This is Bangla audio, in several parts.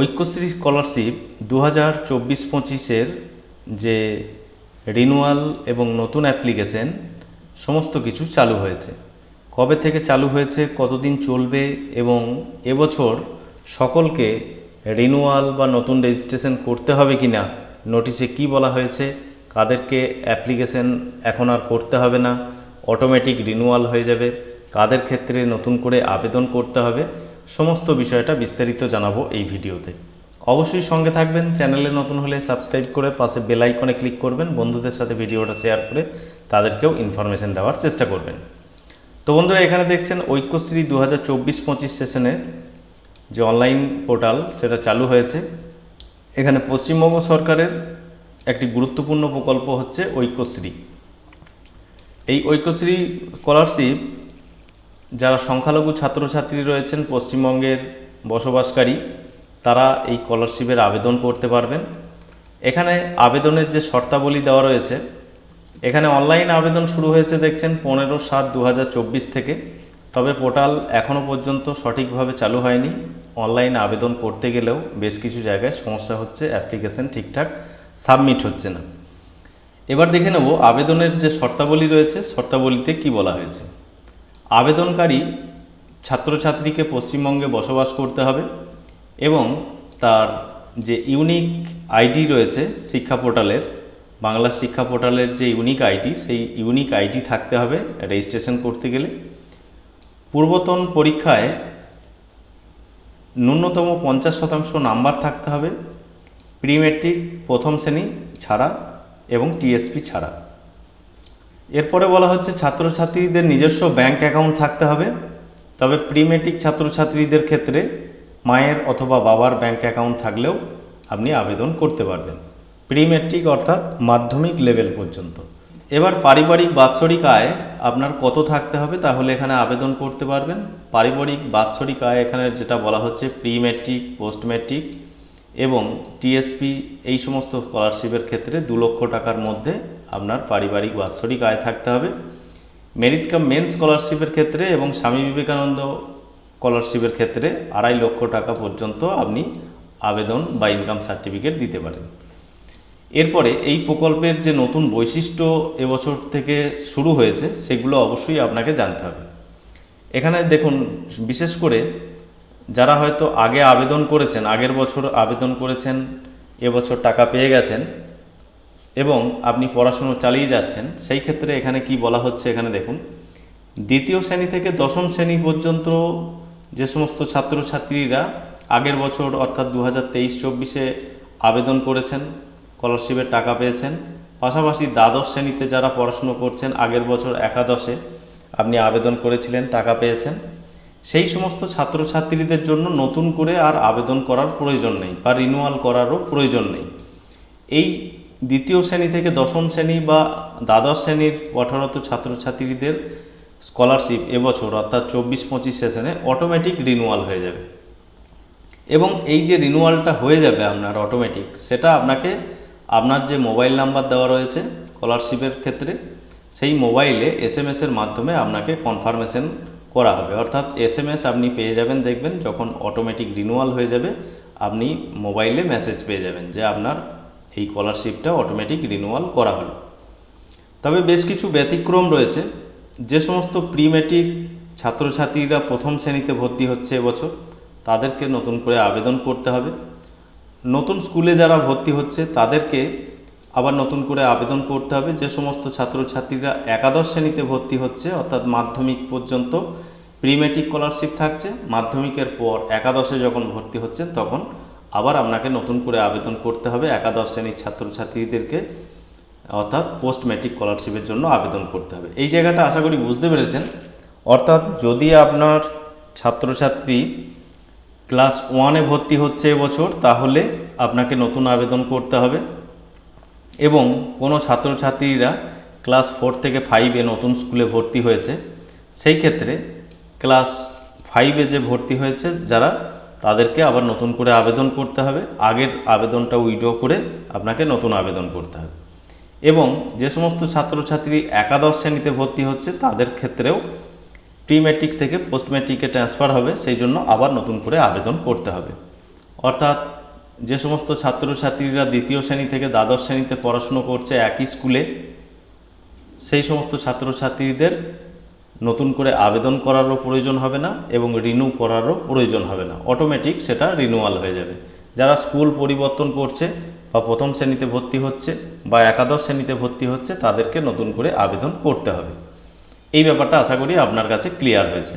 ঐক্যশ্রী স্কলারশিপ দু হাজার চব্বিশ পঁচিশের যে রিনুয়াল এবং নতুন অ্যাপ্লিকেশন, সমস্ত কিছু চালু হয়েছে। কবে থেকে চালু হয়েছে, কতদিন চলবে এবং এবছর সকলকে রিনুয়াল বা নতুন রেজিস্ট্রেশন করতে হবে কি না নোটিশে কি বলা হয়েছে, কাদেরকে অ্যাপ্লিকেশন এখন আর করতে হবে না, অটোমেটিক রিনুয়াল হয়ে যাবে, কাদের ক্ষেত্রে নতুন করে আবেদন করতে হবে সমস্ত বিষয়টা বিস্তারিত জানাব এই ভিডিওতে। অবশ্যই সঙ্গে থাকবেন, চ্যানেলে নতুন হলে সাবস্ক্রাইব করে পাশে বেল আইকনে ক্লিক করবেন, বন্ধুদের সাথে ভিডিওটা শেয়ার করে তাদেরকেও ইনফরমেশন দেওয়ার চেষ্টা করবেন। তো বন্ধুরা, এখানে দেখছেন ঐক্যশ্রী দু হাজার চব্বিশ পঁচিশ সেশনের যে অনলাইন পোর্টাল সেটা চালু হয়েছে। এখানে পশ্চিমবঙ্গ সরকারের একটি গুরুত্বপূর্ণ প্রকল্প হচ্ছে ঐক্যশ্রী। এই ঐক্যশ্রী স্কলারশিপ যারা সংখ্যালঘু ছাত্রছাত্রী রয়েছেন, পশ্চিমবঙ্গের বসবাসকারী, তারা এই স্কলারশিপের আবেদন করতে পারবেন। এখানে আবেদনের যে শর্তাবলী দেওয়া রয়েছে, এখানে অনলাইন আবেদন শুরু হয়েছে দেখছেন পনেরো সাত দু থেকে। তবে পোর্টাল এখনও পর্যন্ত সঠিকভাবে চালু হয়নি। অনলাইন আবেদন করতে গেলেও বেশ কিছু জায়গায় সমস্যা হচ্ছে, অ্যাপ্লিকেশন ঠিকঠাক সাবমিট হচ্ছে না। এবার দেখে নেব আবেদনের যে শর্তাবলী রয়েছে, শর্তাবলীতে কি বলা হয়েছে। আবেদনকারী ছাত্রছাত্রীকে পশ্চিমবঙ্গে বসবাস করতে হবে এবং তার যে ইউনিক আইডি রয়েছে শিক্ষা পোর্টালের, বাংলা শিক্ষা পোর্টালের যে ইউনিক আইডি, সেই ইউনিক আইডি থাকতে হবে রেজিস্ট্রেশন করতে গেলে। পূর্বতন পরীক্ষায় ন্যূনতম পঞ্চাশ শতাংশ নাম্বার থাকতে হবে প্রি মেট্রিক প্রথম শ্রেণি ছাড়া এবং টিএসপি ছাড়া। এরপরে বলা হচ্ছে ছাত্রছাত্রীদের নিজস্ব ব্যাংক অ্যাকাউন্ট থাকতে হবে। তবে প্রি মেট্রিক ছাত্রছাত্রীদের ক্ষেত্রে মায়ের অথবা বাবার ব্যাংক অ্যাকাউন্ট থাকলেও আপনি আবেদন করতে পারবেন। প্রিমেট্রিক অর্থাৎ মাধ্যমিক লেভেল পর্যন্ত। এবার পারিবারিক বাৎসরিক আয় আপনার কত থাকতে হবে তাহলে এখানে আবেদন করতে পারবেন। পারিবারিক বাৎসরিক আয় এখানে যেটা বলা হচ্ছে প্রি মেট্রিক পোস্ট মেট্রিক এবং টিএসপি এই সমস্ত স্কলারশিপের ক্ষেত্রে দু লক্ষ টাকার মধ্যে আপনার পারিবারিক বাৎসরিক আয় থাকতে হবে। মেরিট কাম মেন স্কলারশিপের ক্ষেত্রে এবং স্বামী বিবেকানন্দ স্কলারশিপের ক্ষেত্রে আড়াই লক্ষ টাকা পর্যন্ত আপনি আবেদন বা ইনকাম সার্টিফিকেট দিতে পারেন। এরপরে এই প্রকল্পের যে নতুন বৈশিষ্ট্য এবছর থেকে শুরু হয়েছে, সেগুলো অবশ্যই আপনাকে জানতে হবে। এখানে দেখুন, বিশেষ করে যারা হয়তো আগে আবেদন করেছেন, আগের বছর আবেদন করেছেন এবছর টাকা পেয়ে গেছেন এবং আপনি পড়াশুনো চালিয়ে যাচ্ছেন, সেই ক্ষেত্রে এখানে কি বলা হচ্ছে এখানে দেখুন। দ্বিতীয় শ্রেণি থেকে দশম শ্রেণি পর্যন্ত যে সমস্ত ছাত্রছাত্রীরা আগের বছর অর্থাৎ দু হাজার তেইশ চব্বিশে আবেদন করেছেন, স্কলারশিপের টাকা পেয়েছেন, পাশাপাশি দ্বাদশ শ্রেণীতে যারা পড়াশুনো করছেন, আগের বছর একাদশে আপনি আবেদন করেছিলেন, টাকা পেয়েছেন। সেই সমস্ত ছাত্রছাত্রীদের জন্য নতুন করে আর আবেদন করার প্রয়োজন নেই বা রিনুয়াল করারও প্রয়োজন নেই। এই দ্বিতীয় শ্রেণি থেকে দশম শ্রেণি বা দ্বাদশ শ্রেণির পঠরত ছাত্রছাত্রীদের স্কলারশিপ এবছর, অর্থাৎ চব্বিশ পঁচিশ সেশনে অটোমেটিক রিনুয়াল হয়ে যাবে। এবং এই যে রিনুয়ালটা হয়ে যাবে আপনার অটোমেটিক সেটা আপনাকে আপনার যে মোবাইল নাম্বার দেওয়া রয়েছে স্কলারশিপের ক্ষেত্রে, সেই মোবাইলে এস এম এসের মাধ্যমে আপনাকে কনফার্মেশন করা হবে। অর্থাৎ এস এম এস আপনি পেয়ে যাবেন, দেখবেন যখন অটোমেটিক রিনুয়াল হয়ে যাবে, আপনি মোবাইলে মেসেজ পেয়ে যাবেন যে আপনার এই স্কলারশিপটা অটোমেটিক রিনুয়াল করা হলো। তবে বেশ কিছু ব্যতিক্রম রয়েছে। যে সমস্ত প্রি মেট্রিক ছাত্রছাত্রীরা প্রথম শ্রেণীতে ভর্তি হচ্ছে এবছর, তাদেরকে নতুন করে আবেদন করতে হবে। নতুন স্কুলে যারা ভর্তি হচ্ছে, তাদেরকে আবার নতুন করে আবেদন করতে হবে। যে সমস্ত ছাত্রছাত্রীরা একাদশ শ্রেণীতে ভর্তি হচ্ছে, অর্থাৎ মাধ্যমিক পর্যন্ত প্রি মেট্রিক স্কলারশিপ থাকছে, মাধ্যমিকের পর একাদশে যখন ভর্তি হচ্ছে, তখন আবার আপনাকে নতুন করে আবেদন করতে হবে একাদশ শ্রেণির ছাত্রছাত্রীদেরকে, অর্থাৎ পোস্ট ম্যাট্রিক স্কলারশিপের জন্য আবেদন করতে হবে। এই জায়গাটা আশা করি বুঝতে পেরেছেন। অর্থাৎ যদি আপনার ছাত্রছাত্রী ক্লাস ওয়ানে ভর্তি হচ্ছে এবছর, তাহলে আপনাকে নতুন আবেদন করতে হবে এবং কোনো ছাত্রছাত্রীরা ক্লাস ফোর থেকে ফাইভে নতুন স্কুলে ভর্তি হয়েছে, সেই ক্ষেত্রে ক্লাস ফাইভে যে ভর্তি হয়েছে, যারা তাদেরকে আবার নতুন করে আবেদন করতে হবে। আগের আবেদনটা উইড্রো করে আপনাকে নতুন আবেদন করতে হবে। এবং যে সমস্ত ছাত্রছাত্রী একাদশ শ্রেণীতে ভর্তি হচ্ছে, তাদের ক্ষেত্রেও প্রি ম্যাট্রিক থেকে পোস্ট ম্যাট্রিকে ট্রান্সফার হবে। সেই জন্য আবার নতুন করে আবেদন করতে হবে। অর্থাৎ যে সমস্ত ছাত্রছাত্রীরা দ্বিতীয় শ্রেণি থেকে দ্বাদশ শ্রেণীতে পড়াশুনো করছে একই স্কুলে, সেই সমস্ত ছাত্রছাত্রীদের নতুন করে আবেদন করারও প্রয়োজন হবে না এবং রিনিউ করারও প্রয়োজন হবে না। অটোমেটিক সেটা রিনিউয়াল হয়ে যাবে। যারা স্কুল পরিবর্তন করছে বা প্রথম শ্রেণীতে ভর্তি হচ্ছে বা একাদশ শ্রেণীতে ভর্তি হচ্ছে, তাদেরকে নতুন করে আবেদন করতে হবে। এই ব্যাপারটা আশা করি আপনার কাছে ক্লিয়ার হয়েছে।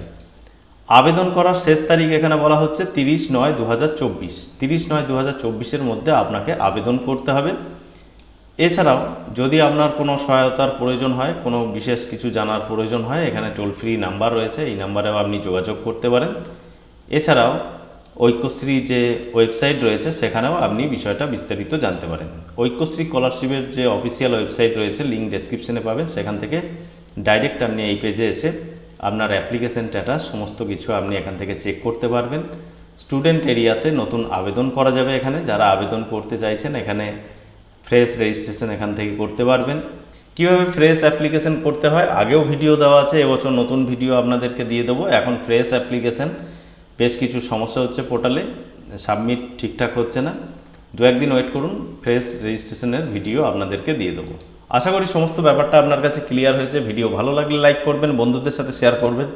আবেদন করার শেষ তারিখ এখানে বলা হচ্ছে তিরিশ নয় দু হাজার চব্বিশ। তিরিশ নয় দু হাজার চব্বিশের মধ্যে আপনাকে আবেদন করতে হবে। এছাড়াও, যদি আপনার কোনো সহায়তার প্রয়োজন হয়, কোনো বিশেষ কিছু জানার প্রয়োজন হয়, এখানে টোল ফ্রি নাম্বার রয়েছে, এই নাম্বারেও আপনি যোগাযোগ করতে পারেন। এছাড়াও, ঐক্যশ্রী যে ওয়েবসাইট রয়েছে, সেখানেও আপনি বিষয়টা বিস্তারিত জানতে পারেন। ঐক্যশ্রী স্কলারশিপের যে অফিসিয়াল ওয়েবসাইট রয়েছে লিঙ্ক ডেসক্রিপশনে পাবেন। সেখান থেকে ডাইরেক্ট আপনি এই পেজে এসে আপনার অ্যাপ্লিকেশন স্ট্যাটাস সমস্ত কিছু আপনি এখান থেকে চেক করতে পারবেন। স্টুডেন্ট এরিয়াতে নতুন আবেদন করা যাবে এখানে। যারা আবেদন করতে চাইছেন, এখানে ফ্রেশ রেজিস্ট্রেশন এখান থেকে করতে পারবেন। কীভাবে ফ্রেশ অ্যাপ্লিকেশন করতে হয়? আগেও ভিডিও দেওয়া আছে, এবছর নতুন ভিডিও আপনাদেরকে দিয়ে দেবো। এখন ফ্রেশ অ্যাপ্লিকেশন বেশ কিছু সমস্যা হচ্ছে পোর্টালে সাবমিট ঠিকঠাক হচ্ছে না। দু একদিন ওয়েট করুন ফ্রেশ রেজিস্ট্রেশনের ভিডিও আপনাদেরকে দিয়ে দেবো। আশা করি সমস্ত ব্যাপারটা আপনার কাছে ক্লিয়ার হয়েছে। ভিডিও ভালো লাগলে লাইক করবেন, বন্ধুদের সাথে শেয়ার করবেন।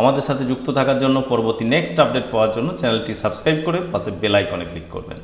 আমাদের সাথে যুক্ত থাকার জন্য পরবর্তী নেক্সট আপডেট পাওয়ার জন্য চ্যানেলটি সাবস্ক্রাইব করে পাশে বেল আইকনে ক্লিক করবেন।